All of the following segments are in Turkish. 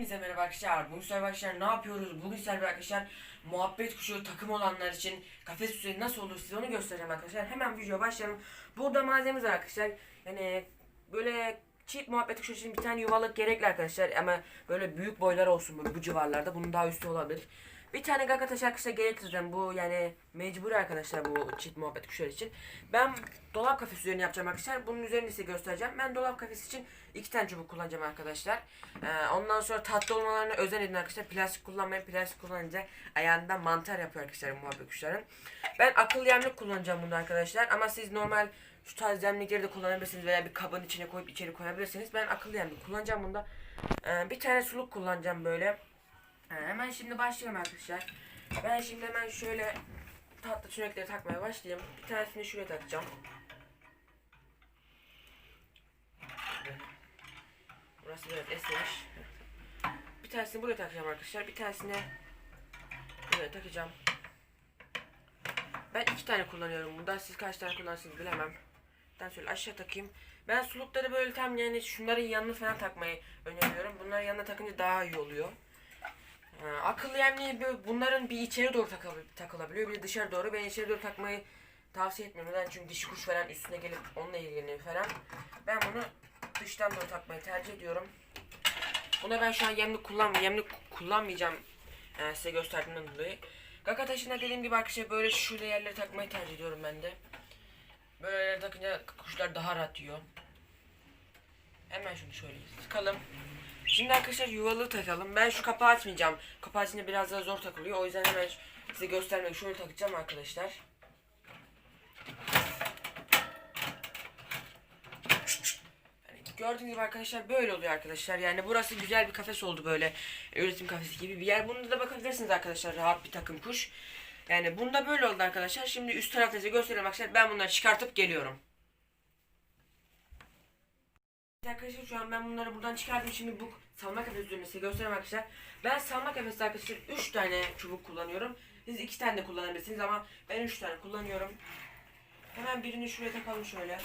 Hepinize merhaba arkadaşlar. Bugün sizlerle arkadaşlar ne yapıyoruz? Bugün sizlerle arkadaşlar muhabbet kuşu takım olanlar için kafes düzeni nasıl olur size onu göstereceğim arkadaşlar. Hemen video başlayalım. Burada malzememiz var arkadaşlar. Yani böyle çift muhabbet kuşu için bir tane yuvalık gerekli arkadaşlar. Ama böyle büyük boylar olsun böyle bu civarlarda. Bunun daha üstü olabilir. Bir tane gaga taşı arkadaşlar gerektireceğim. Bu yani mecburi arkadaşlar bu çift muhabbet kuşları için. Ben dolap kafesi üzerine yapacağım arkadaşlar. Bunun üzerine size göstereceğim. Ben dolap kafesi için iki tane çubuk kullanacağım arkadaşlar. Ee, ondan sonra tatlı olmalarına özen edin arkadaşlar. Plastik kullanmayın. Plastik kullanınca ayağından mantar yapıyor arkadaşlar muhabbet kuşların. Ben akıllı yemlik kullanacağım bunda arkadaşlar. Ama siz normal şu tarz yemlikleri de kullanabilirsiniz veya bir kabın içine koyup içeri koyabilirsiniz. Ben akıllı yemlik kullanacağım bunda. Ee, bir tane suluk kullanacağım böyle. Hemen şimdi başlayalım arkadaşlar. Ben şimdi hemen şöyle tatlı tünekleri takmaya başlayayım. Bir tanesini şuraya takacağım. Burası biraz esnemiş. Bir tanesini buraya takacağım arkadaşlar. Bir tanesini buraya takacağım. Ben iki tane kullanıyorum bunda. Siz kaç tane kullanırsınız bilemem. Ben şöyle aşağı takayım. Ben sulukları böyle tam yani şunların yanına falan takmayı öneriyorum. Bunları yanına takınca daha iyi oluyor. Ha, akıllı yemliği bunların bir içeri doğru takıl- takılabiliyor bir dışarı doğru. Ben içeri doğru takmayı tavsiye etmiyorum. Neden? Çünkü dişi kuş falan üstüne gelip onunla ilgileniyor falan. Ben bunu dıştan doğru takmayı tercih ediyorum. Buna ben şu an yemlik kullanmıyorum. Yemlik kullanmayacağım. Yani size gösterdiğimden dolayı. Gaka taşına dediğim gibi arkadaşlar böyle şöyle yerlere takmayı tercih ediyorum ben de. Böyle yerlere takınca kuşlar daha rahat yiyor. Hemen şunu şöyle sıkalım. Şimdi arkadaşlar yuvalığı takalım. Ben şu kapağı açmayacağım. Kapağı içinde biraz daha zor takılıyor. O yüzden hemen size göstermek şöyle takacağım arkadaşlar. Yani gördüğünüz gibi arkadaşlar böyle oluyor arkadaşlar. Yani burası güzel bir kafes oldu böyle. Üretim kafesi gibi bir yer. Bunda da bakabilirsiniz arkadaşlar. Rahat bir takım kuş. Yani bunda böyle oldu arkadaşlar. Şimdi üst tarafta size göstereyim arkadaşlar. Ben bunları çıkartıp geliyorum. Arkadaşlar şu an ben bunları buradan çıkardım. Şimdi bu salma kafesi size göstereyim arkadaşlar. Ben salma kafesi arkadaşlar 3 tane çubuk kullanıyorum. Siz 2 tane de kullanabilirsiniz ama ben 3 tane kullanıyorum. Hemen birini şuraya takalım şöyle.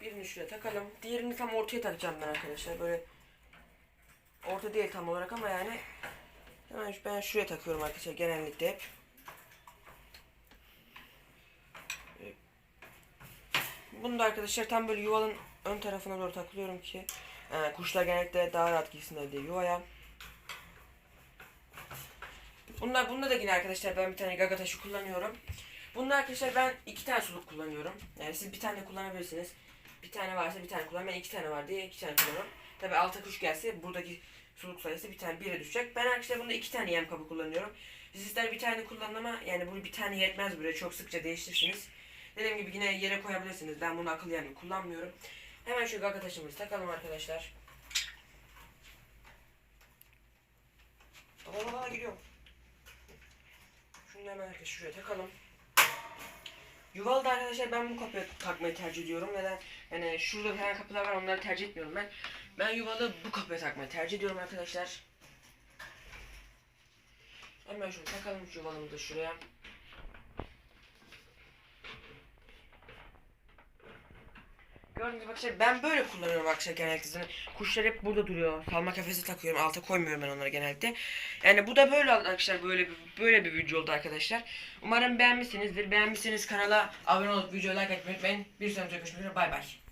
Birini şuraya takalım. Diğerini tam ortaya takacağım ben arkadaşlar. Böyle orta değil tam olarak ama yani hemen ben şuraya takıyorum arkadaşlar genellikle hep. Bunu da arkadaşlar tam böyle yuvanın ön tarafına doğru takılıyorum ki e, kuşlar genellikle daha rahat girsinler diye yuvaya. Bunlar bunda da yine arkadaşlar ben bir tane gaga taşı kullanıyorum. Bunda arkadaşlar ben iki tane suluk kullanıyorum. Yani siz bir tane kullanabilirsiniz. Bir tane varsa bir tane kullan. Ben iki tane var diye iki tane kullanıyorum. Tabi alta kuş gelse buradaki suluk sayısı bir tane bire düşecek. Ben arkadaşlar bunda iki tane yem kabı kullanıyorum. Siz ister bir tane kullanın ama yani bunu bir tane yetmez buraya. Çok sıkça değiştirirsiniz. Dediğim gibi yine yere koyabilirsiniz. Ben bunu akıllı yani kullanmıyorum. Hemen şu gaga taşımızı takalım arkadaşlar. Aa gidiyor. Şunu hemen arkadaşlar şuraya takalım. Yuvalı da arkadaşlar ben bu kapıya takmayı tercih ediyorum. Neden? Yani şurada falan kapılar var onları tercih etmiyorum ben. Ben yuvalı bu kapıya takmayı tercih ediyorum arkadaşlar. Hemen şunu takalım şu yuvalımızı da şuraya. Gördüğünüz gibi arkadaşlar ben böyle kullanıyorum arkadaşlar genellikle. Zaten Kuşlar hep burada duruyor. Salma kafesi takıyorum. Alta koymuyorum ben onları genellikle. Yani bu da böyle arkadaşlar. Böyle bir, böyle bir video oldu arkadaşlar. Umarım beğenmişsinizdir. Beğenmişseniz kanala abone olup videoya like etmeyi unutmayın. Bir sonraki görüşmek üzere. Bay bay.